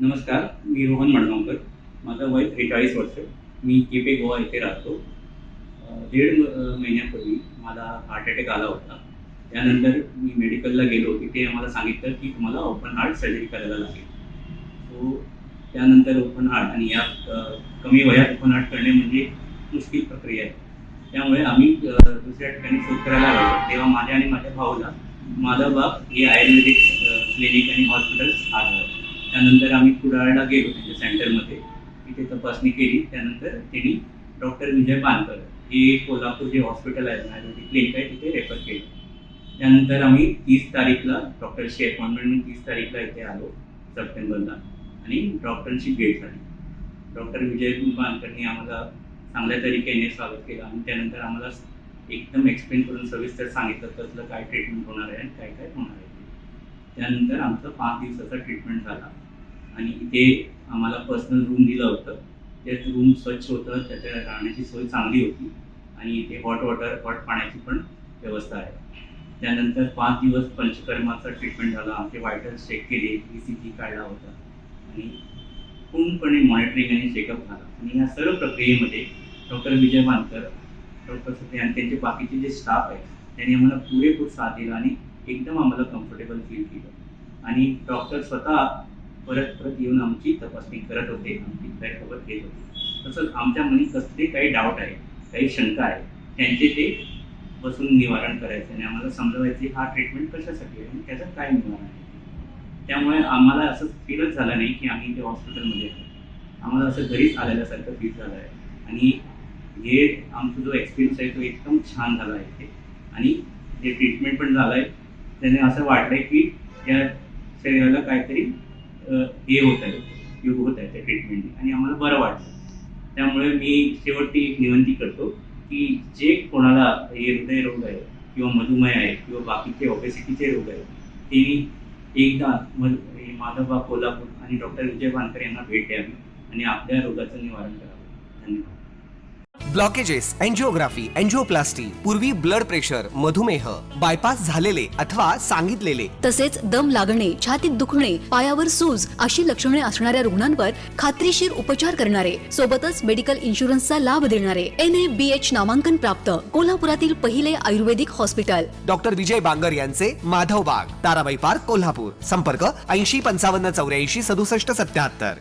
नमस्कार मी रोहन मडगावकर. माझं वय त्रेचाळीस वर्ष. मी केपे गोवा इथे राहतो. दीड महिन्यापूर्वी मला हार्ट अटॅक आला होता. त्यानंतर मी मेडिकलला गेलो. तिथे आम्हाला सांगितलं की तुम्हाला ओपन हार्ट सर्जरी करायला लागेल. सो त्यानंतर ओपन हार्ट आणि या कमी वयात ओपन हार्ट करणे म्हणजे मुश्किल प्रक्रिया आहे. त्यामुळे आम्ही दुसऱ्या ठिकाणी शोध करायला लागलो. तेव्हा माझ्या आणि माझ्या भाऊला माझा बाप हे आयुर्वेदिक क्लिनिक आणि हॉस्पिटल आलं त्यानंतर आम्ही कुडाळला गेलो त्यांच्या सेंटरमध्ये. तिथे तपासणी केली त्यानंतर त्यांनी डॉक्टर विजय पानकर हे कोल्हापूर जे हॉस्पिटल आहे आयुर्वेदिक क्लिनिक आहे तिथे रेफर केलं. त्यानंतर आम्ही तीस तारीखला डॉक्टरची अपॉइंटमेंट तीस तारीखला इथे आलो सप्टेंबरला. आणि डॉक्टरांशी भेट झाली. डॉक्टर विजय पानकरनी आम्हाला चांगल्या तरीकेने स्वागत केलं आणि त्यानंतर आम्हाला एकदम एक्सप्लेन करून सविस्तर सांगितलं कसलं काय ट्रीटमेंट होणार आहे आणि काय काय होणार आहे. त्यानंतर आमचं पाच दिवसाचा ट्रीटमेंट झाला. आणि इथे आम्हाला पर्सनल रूम दिलं होतं. त्यात रूम स्वच्छ होतं त्याच्या राहण्याची सोय चांगली होती आणि इथे हॉट वॉटर हॉट पाण्याची पण व्यवस्था आहे. त्यानंतर पाच दिवस पंचकर्माचा ट्रीटमेंट झाला. आमचे वायटल्स चेक केले ई सी जी काढला होता. आणि पूर्णपणे मॉनिटरिंग आणि चेकअप झाला. आणि या सर्व प्रक्रियेमध्ये डॉक्टर विजय मानकर डॉक्टर सत्य आणि त्यांचे बाकीचे जे स्टाफ आहेत त्यांनी आम्हाला पुरेपूर साथ दिला आणि एकदम आम्हाला कम्फर्टेबल फील केलं. आणि डॉक्टर स्वतः परत परत येऊन आमची तपासणी करत होते आमची खबर घेत होते. तसंच आमच्या मनी कसले काही डाऊट आहे काही शंका आहे त्यांचे ते बसून निवारण करायचं आणि आम्हाला समजवायचे हा ट्रीटमेंट कशासाठी आहे आणि त्याचं काय निवारण आहे. त्यामुळे आम्हाला असं फीलच झालं नाही की आम्ही ते हॉस्पिटलमध्ये आहे. आम्हाला असं घरीच आलेल्यासारखं फील झालं आहे. आणि हे आमचा जो एक्सपिरियन्स आहे तो एकदम छान झाला आहे इथे. आणि जे ट्रीटमेंट पण झालं आहे त्याने असं वाटलंय की या शरीराला काहीतरी हे होत आहे योग होत आहे त्या ट्रीटमेंटने आणि आम्हाला बरं वाटलं. त्यामुळे मी शेवटी एक विनंती करतो की जे कोणाला हे हृदयरोग आहे किंवा मधुमेह आहे किंवा बाकीचे ओबेसिटीचे रोग आहेत ते एकदा माधवबा कोल्हापूर आणि डॉक्टर विजय वानकर यांना भेट द्यावी आणि आपल्या रोगाचं निवारण करावं. धन्यवाद. ब्लॉकेजेस अँजिओग्राफी अँजिओप्लास्टी पूर्वी ब्लड प्रेशर मधुमेह बायपास झालेले अथवा सांगितलेले. तसेच दम लागणे छातीत दुखणे पायावर सूज अशी लक्षणे असणाऱ्या रुग्णांवर खात्रीशीर उपचार करणारे सोबतच मेडिकल इन्शुरन्सचा लाभ देणारे. एन ए बी एच नामांकन प्राप्त कोल्हापुरातील पहिले आयुर्वेदिक हॉस्पिटल डॉक्टर विजय बांगर यांचे माधव बाग ताराबाई पार्क कोल्हापूर. संपर्क ऐंशी पंचावन्न चौऱ्याऐंशी सदुसष्ट सत्याहत्तर.